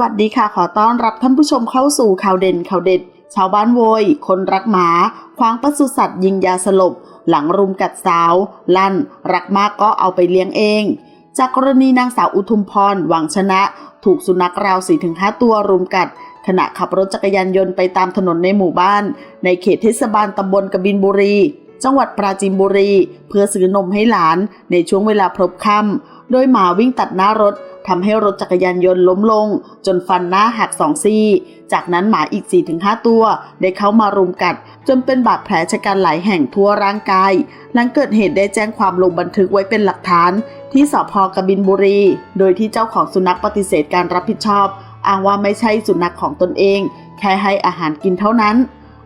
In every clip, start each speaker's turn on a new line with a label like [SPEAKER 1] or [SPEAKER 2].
[SPEAKER 1] วัสดีค่ะ ขอต้อนรับท่านผู้ชมเข้าสู่ข่าวเด่นข่าวเด็ด ชาวบ้านโวย คนรักหมาคว้างปศุสัตว์ยิงยาสลบ หลังรุมกัดสาว ลั่น รักมากก็เอาไปเลี้ยงเอง จากกรณีนางสาวอุทุมพรหวังชนะ ถูกสุนัขราว 4-5 ตัวรุมกัด ขณะขับรถจักรยานยนต์ไปตามถนนในหมู่บ้าน ในเขตเทศบาลตำบลกบินบุรี จังหวัดปราจีนบุรี เพื่อซื้อนมให้หลานในช่วงเวลาพลบค่ำโดยหมาวิ่งตัดหน้ารถ ทำให้รถจักรยานยนต์ล้มลง จนฟันหน้าหักสองซี่ จากนั้นหมาอีก 4-5 ตัว ได้เข้ามารุมกัด จนเป็นบาดแผลชะกันหลายแห่งทั่วร่างกาย หลังเกิดเหตุได้แจ้งความลงบันทึกไว้เป็นหลักฐาน ที่สพกบินบุรี โดยที่เจ้าของสุนัขปฏิเสธการรับผิดชอบอ้างว่าไม่ใช่สุนัขของตนเอง แค่ให้อาหารกินเท่านั้น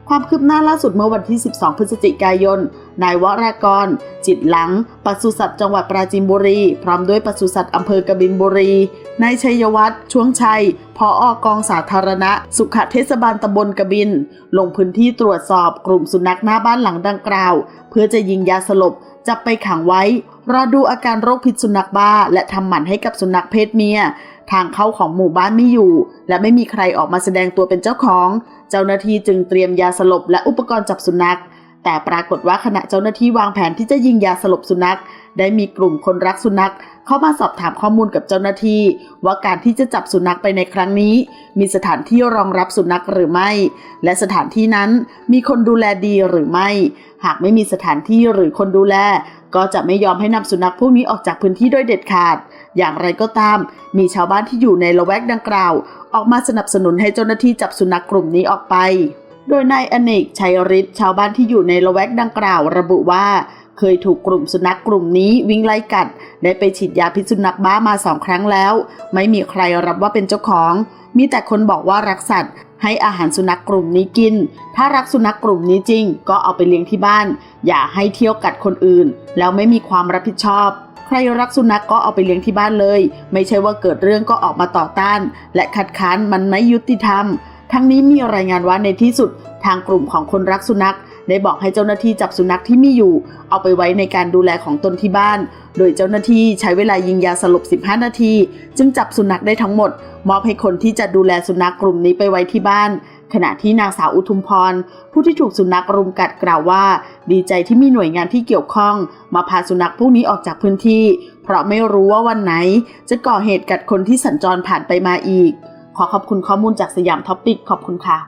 [SPEAKER 1] ความคืบหน้าล่าสุดเมื่อวันที่ 12 พฤศจิกายน นายวรากร จิตหลังปศุสัตว์จังหวัดปราจีนบุรี พร้อมด้วยปศุสัตว์อำเภอกบินบุรี นายชัยวัฒน์ช่วงชัยพออกองสาธารณะ สุขเทศบาลตำบลกบิน ลงพื้นที่ตรวจสอบกลุ่มสุนัขหน้าบ้านหลังดังกล่าว เพื่อจะยิงยาสลบจับไปขังไว้ รอดูอาการโรคพิษสุนัขบ้า และทำหมันให้กับสุนัขเพศเมีย ทางเข้าของหมู่บ้านไม่อยู่ และไม่มีใครออกมาแสดงตัวเป็นเจ้าของ เจ้าหน้าที่จึงเตรียมยาสลบและอุปกรณ์จับสุนัข แต่ปรากฏว่าขณะเจ้าหน้าที่วางแผนที่จะยิงยาสลบสุนัข ได้มีกลุ่มคนรักสุนัข เข้ามาสอบถามข้อมูลกับเจ้าหน้าที่ ว่าการที่จะจับสุนัขไปในครั้งนี้ มีสถานที่รองรับสุนัขหรือไม่ และสถานที่นั้นมีคนดูแลดีหรือไม่ หากไม่มีสถานที่หรือคนดูแล ก็จะไม่ยอมให้นำสุนัขพวกนี้ออกจากพื้นที่โดยเด็ดขาด อย่างไรก็ตาม มีชาวบ้านที่อยู่ในละแวกดังกล่าว ออกมาสนับสนุนให้เจ้าหน้าที่จับสุนัขกลุ่มนี้ออกไป โดยนายอเนกชัยฤทธิ์ชาวบ้านที่อยู่ในละแวกดังกล่าวระบุว่า เคยถูกกลุ่มสุนัขกลุ่มนี้วิ่งไล่กัด ได้ไปฉีดยาพิษสุนัขบ้ามาสองครั้งแล้ว ไม่มีใครรับว่าเป็นเจ้าของ มีแต่คนบอกว่ารักสัตว์ ให้อาหารสุนัขกลุ่มนี้กิน ถ้ารักสุนัขกลุ่มนี้จริง ก็เอาไปเลี้ยงที่บ้าน อย่าให้เที่ยวกัดคนอื่น แล้วไม่มีความรับผิดชอบใครรักสุนัขกก็เอาไปเลี้ยงที่บ้านเลย ไม่ใช่ว่าเกิดเรื่องก็ออกมาต่อต้าน และคัดค้านมันไม่ยุติธรรม ทั้งนี้มีรายงานว่าในที่สุดทางกลุ่มของคนรักสุนัข ได้บอกให้เจ้าหน้าที่จับสุนัขที่มีอยู่ เอาไปไว้ในการดูแลของตนที่บ้าน โดยเจ้าหน้าที่ใช้เวลายิงยาสลบ 15 นาที จึงจับสุนัขได้ทั้งหมด มอบให้คนที่จะดูแลสุนัขกลุ่มนี้ไปไว้ที่บ้าน ขณะที่นางสาวอุทุมพร ผู้ที่ถูกสุนัขรุมกัดกล่าวว่า ดีใจที่มีหน่วยงานที่เกี่ยวข้อง มาพาสุนัขพวกนี้ออกจากพื้นที่ เพราะไม่รู้ว่าวันไหน จะก่อเหตุกัดคนที่สัญจรผ่านไปมาอีก ขอขอบคุณข้อมูลจากสยามท็อปปิกขอบคุณค่ะ